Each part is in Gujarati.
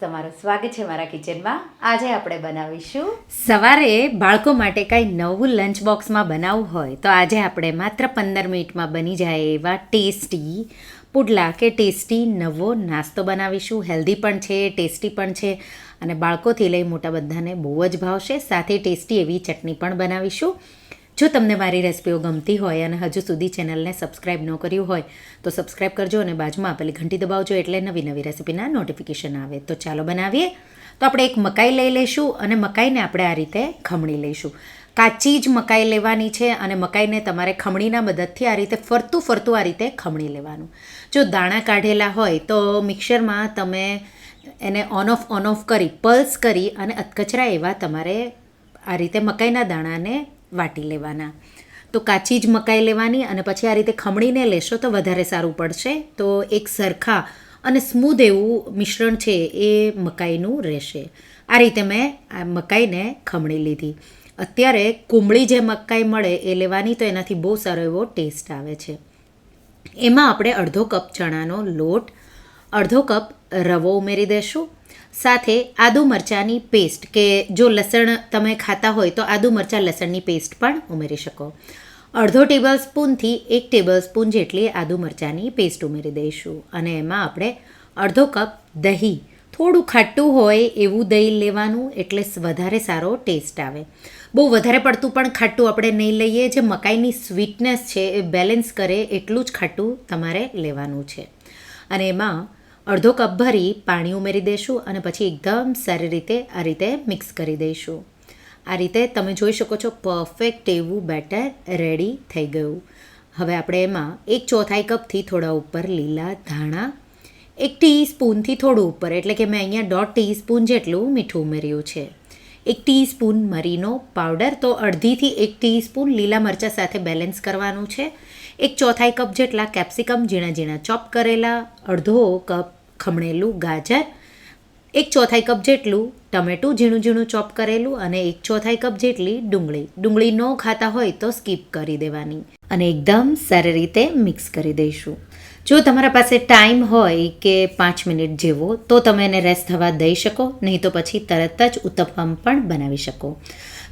તમારું સ્વાગત છે મારા કિચનમાં. આજે આપણે બનાવીશું સવારે બાળકો માટે કાંઈ નવું લંચ બોક્સમાં બનાવવું હોય તો આજે આપણે માત્ર પંદર મિનિટમાં બની જાય એવા ટેસ્ટી, પુડલા કે ટેસ્ટી નવો નાસ્તો બનાવીશું. હેલ્ધી પણ છે, ટેસ્ટી પણ છે અને બાળકોથી લઈ મોટા બધાને બહુ જ ભાવશે. સાથે ટેસ્ટી એવી ચટણી પણ બનાવીશું. જો તમને મારી રેસિપીઓ ગમતી હોય અને હજુ સુધી ચેનલને સબસ્ક્રાઇબ ન કર્યું હોય, તો સબસ્ક્રાઇબ કરજો અને બાજુમાં આપેલી ઘંટી દબાવજો એટલે નવી નવી રેસિપીના નોટિફિકેશન આવે. તો ચાલો બનાવીએ. તો આપણે એક મકાઈ લઈ લઈશું અને મકાઈને આપણે આ રીતે ખમણી લઈશું. કાચી જ મકાઈ લેવાની છે અને મકાઈને તમારે ખમણીના મદદથી આ રીતે ફરતું ફરતું આ રીતે ખમણી લેવાનું. જો દાણા કાઢેલા હોય, તો મિક્સરમાં તમે એને ઓન ઓફ ઓન ઓફ કરી, પલ્સ કરી અને અધકચરા એવા તમારે આ રીતે મકાઈના દાણાને વાટી લેવાના. તો કાચી જ મકાઈ લેવાની અને પછી આ રીતે ખમણીને લેશો તો વધારે સારું પડશે. તો એક સરખા અને સ્મૂધ એવું મિશ્રણ છે એ મકાઈનું રહેશે. આ રીતે મેં આ મકાઈને ખમણી લીધી. અત્યારે કુંબળી જે મકાઈ મળે એ લેવાની તો એનાથી બહુ સારો એવો ટેસ્ટ આવે છે. એમાં આપણે અડધો કપ ચણાનો લોટ, અડધો કપ રવો ઉમેરી દેશું સાથે આદુ મરચાંની પેસ્ટ કે જો લસણ તમે ખાતા હોય તો આદુ મરચાં લસણની પેસ્ટ પણ ઉમેરી શકો. અડધો ટેબલ સ્પૂનથી એક ટેબલ સ્પૂન જેટલી આદુ મરચાંની પેસ્ટ ઉમેરી દઈશું. અને એમાં આપણે અડધો કપ દહીં. થોડું ખાટું હોય એવું દહીં લેવાનું એટલે વધારે સારો ટેસ્ટ આવે. બહુ વધારે પડતું પણ ખાટું આપણે નહીં લઈએ. જે મકાઈની સ્વીટનેસ છે એ બેલેન્સ કરે એટલું જ ખાટું તમારે લેવાનું છે. અને એમાં અડધો કપ ભરી પાણી ઉમેરી દઈશું અને પછી એકદમ સારી રીતે આ રીતે મિક્સ કરી દઈશું આ રીતે તમે જોઈ શકો છો પરફેક્ટ એવું બેટર રેડી થઈ ગયું. હવે આપણે એમાં એક ચોથાઈ કપથી થોડા ઉપર લીલા ધાણા, એક ટીસ્પૂનથી થોડું ઉપર, એટલે કે મેં અહીંયા દોઢ ટીસ્પૂન જેટલું મીઠું ઉમેર્યું છે. એક ટીસ્પૂન મરીનો પાવડર, તો અડધીથી એક ટીસ્પૂન લીલા મરચાં સાથે બેલેન્સ કરવાનું છે. એક ચોથાઈ કપ જેટલા કેપ્સિકમ ઝીણા ઝીણા ચોપ કરેલા, અડધો કપ ખમણેલું, ગાજર, એક ચોથાઈ કપ જેટલું ટમેટું ઝીણું ઝીણું ચોપ કરેલું અને એક ચોથાઈ કપ જેટલી ડુંગળી. ડુંગળી ન ખાતા હોય તો સ્કીપ કરી દેવાની અને એકદમ સારી રીતે મિક્સ કરી દઈશું. જો તમારા પાસે ટાઈમ હોય કે પાંચ મિનિટ જેવો, તો તમે એને રેસ્ટ થવા દઈ શકો, નહીં તો પછી તરત જ ઉત્તપમ પણ બનાવી શકો.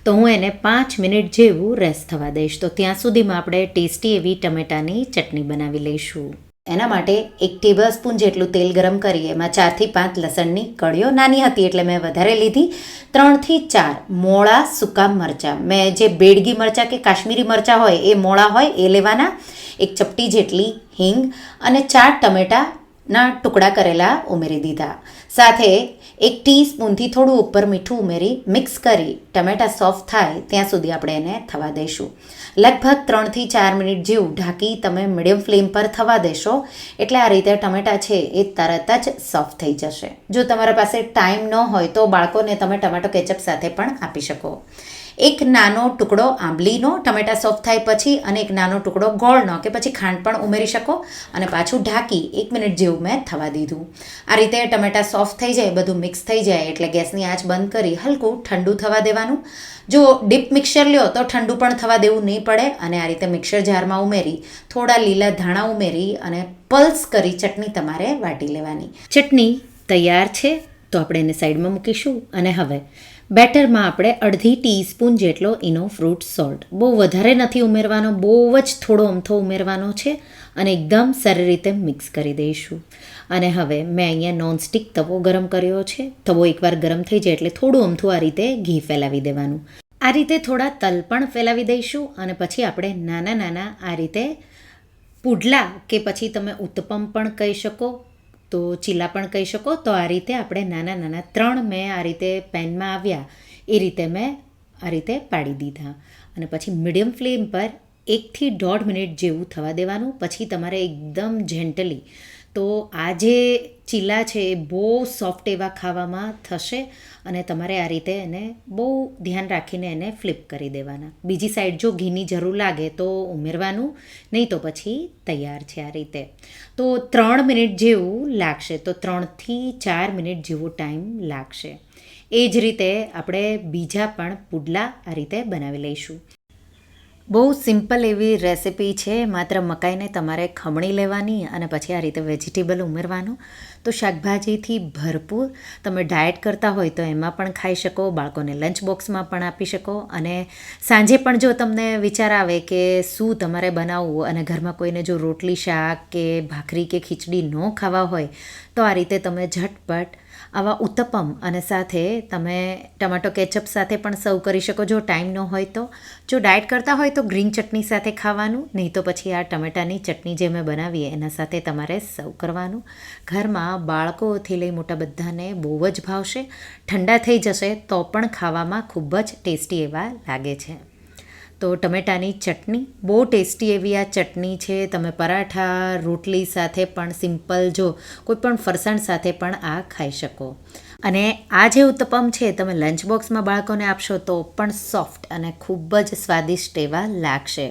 તો હું એને પાંચ મિનિટ જેવું રેસ્ટ થવા દઈશ. તો ત્યાં સુધીમાં આપણે ટેસ્ટી એવી ટમેટાની ચટણી બનાવી લઈશું. એના માટે એક ટેબલ સ્પૂન જેટલું તેલ ગરમ કરી એમાં ચારથી પાંચ લસણની કળીઓ નાની હતી એટલે મેં વધારે લીધી. ત્રણથી ચાર મોળા સૂકા મરચાં. મેં જે બેડગી મરચાં કે કાશ્મીરી મરચાં હોય એ મોળા હોય એ લેવાના. એક ચપટી જેટલી હિંગ અને ચાર ટમેટાના ટુકડા કરેલા ઉમેરી દીધા. સાથે એક ટીસ્પૂનથી થોડું ઉપર મીઠું ઉમેરી મિક્સ કરી ટમેટા સોફ્ટ થાય ત્યાં સુધી આપણે એને થવા દઈશું લગભગ ત્રણથી ચાર મિનિટ જેવું ઢાંકી તમે મીડિયમ ફ્લેમ પર થવા દેશો એટલે આ રીતે ટમેટા છે એ તરત જ સોફ્ટ થઈ જશે. જો તમારા પાસે ટાઈમ ન હોય તો બાળકોને તમે ટમેટો કેચઅપ સાથે પણ આપી શકો. એક નાનો ટુકડો આંબલીનો, ટમેટા સોફ્ટ થાય પછી અને એક નાનો ટુકડો ગોળનો કે પછી ખાંડ પણ ઉમેરી શકો અને પાછું ઢાંકી એક મિનિટ જેવું મેં થવા દીધું. આ રીતે ટમેટા સોફ્ટ થઈ જાય, બધું મિક્સ થઈ જાય એટલે ગેસની આંચ બંધ કરી હલકું ઠંડુ થવા દેવાનું. જો ડીપ મિક્સર લ્યો તો ઠંડુ પણ થવા દેવું નહીં પડે અને આ રીતે મિક્સર જારમાં ઉમેરી, થોડા લીલા ધાણા ઉમેરી અને પલ્સ કરી ચટણી તમારે વાટી લેવાની. ચટણી તૈયાર છે તો આપણે એને સાઈડમાં મૂકીશું અને હવે બેટરમાં આપણે અડધી ટીસ્પૂન જેટલો એનો ફ્રૂટ સોલ્ટ. બહુ વધારે નથી ઉમેરવાનો, બહુ જ થોડો અમથો ઉમેરવાનો છે અને એકદમ સારી રીતે મિક્સ કરી દઈશું. અને હવે મેં અહીંયા નોનસ્ટિક તવો ગરમ કર્યો છે. તવો એકવાર ગરમ થઈ જાય એટલે થોડું અમથું આ રીતે ઘી ફેલાવી દેવાનું. આ રીતે થોડા તલ પણ ફેલાવી દઈશું અને પછી આપણે નાના નાના આ રીતે પુડલા કે પછી તમે ઉત્તપમ પણ કહી શકો. તો ચીલા પણ કહી શકો. તો આ રીતે આપણે નાના નાના ત્રણ મેં આ રીતે પેનમાં આવ્યા. એ રીતે મેં આ રીતે પાડી દીધા. અને પછી મીડિયમ ફ્લેમ પર એકથી દોઢ મિનિટ જેવું થવા દેવાનું. પછી તમારે એકદમ જેન્ટલી તો આ જે ચીલા છે એ બહુ સોફ્ટ એવા ખાવામાં થશે અને તમારે આ રીતે એને બહુ ધ્યાન રાખીને એને ફ્લિપ કરી દેવાના. બીજી સાઈડ જો ઘીની જરૂર લાગે તો ઉમેરવાનું, નહીં તો પછી તૈયાર છે આ રીતે. તો ત્રણ મિનિટ જેવું લાગશે, તો ત્રણથી ચાર મિનિટ જેવો ટાઈમ લાગશે. એ જ રીતે આપણે બીજા પણ પુડલા આ રીતે બનાવી લઈશું. બહુ સિમ્પલ એવી રેસિપી છે. માત્ર મકાઈને તમારે ખમણી લેવાની અને પછી આ રીતે વેજીટેબલ ઉમેરવાનું. તો શાકભાજીથી ભરપૂર તમે ડાયટ કરતા હોય તો એમાં પણ ખાઈ શકો, બાળકોને લંચ બોક્સમાં પણ આપી શકો અને સાંજે પણ જો તમને વિચાર આવે કે શું તમારે બનાવવું અને ઘરમાં કોઈને જો રોટલી, શાક કે ભાખરી કે ખીચડી ન ખાવા હોય તો આ રીતે તમે ઝટપટ આવા ઉત્તપમ અને સાથે તમે ટમાટો કેચઅપ સાથે પણ સર્વ કરી શકો જો ટાઈમ ન હોય તો. જો ડાયટ કરતા હોય તો ગ્રીન ચટણી સાથે ખાવાનું, નહીં તો પછી આ ટમેટાની ચટણી જે મેં બનાવી એના સાથે તમારે સર્વ કરવાનું. ઘરમાં બાળકોથી લઈ મોટા બધાને બહુ જ ભાવશે. ઠંડા થઈ જશે તો પણ ખાવામાં ખૂબ જ ટેસ્ટી એવા લાગે છે. તો ટમેટાની ચટણી, બહુ ટેસ્ટી એવી આ ચટણી છે. તમે પરાઠા, રોટલી સાથે પણ સિમ્પલ જો કોઈ પણ ફરસાણ સાથે પણ આ ખાઈ શકો. અને આ જે ઉત્તપમ છે, તમે લંચ બોક્સમાં બાળકોને આપશો તો પણ સોફ્ટ અને ખૂબ જ સ્વાદિષ્ટ એવા લાગશે.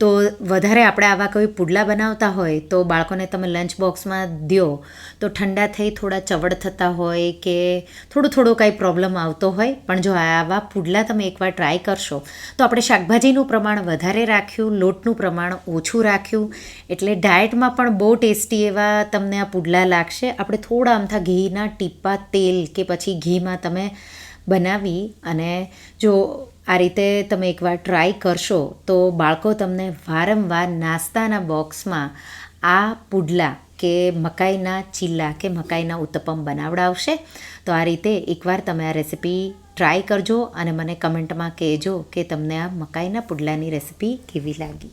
તો વધારે આપણે આવા કોઈ પુડલા બનાવતા હોય તો બાળકોને તમે લંચ બોક્સમાં દો તો ઠંડા થઈ થોડા ચવડ થતા હોય કે થોડું થોડું કાંઈ પ્રોબ્લેમ આવતો હોય, પણ જો આવા પુડલા તમે એકવાર ટ્રાય કરશો, તો આપણે શાકભાજીનું પ્રમાણ વધારે રાખ્યું, લોટનું પ્રમાણ ઓછું રાખ્યું, એટલે ડાયટમાં પણ બહુ ટેસ્ટી એવા તમને આ પુડલા લાગશે. આપણે થોડા અમથા ઘીના ટીપા તેલ કે પછી ઘીમાં તમે બનાવી અને જો આ રીતે તમે એકવાર ટ્રાય કરશો, તો બાળકો તમને વારંવાર નાસ્તાના બોક્સમાં આ પુડલા કે મકાઈના ચીલા કે મકાઈના ઉત્તપમ બનાવડાવશે. તો આ રીતે એકવાર તમે આ રેસીપી ટ્રાય કરજો અને મને કમેન્ટમાં કહેજો કે તમને આ મકાઈના પુડલાની રેસિપી કેવી લાગી.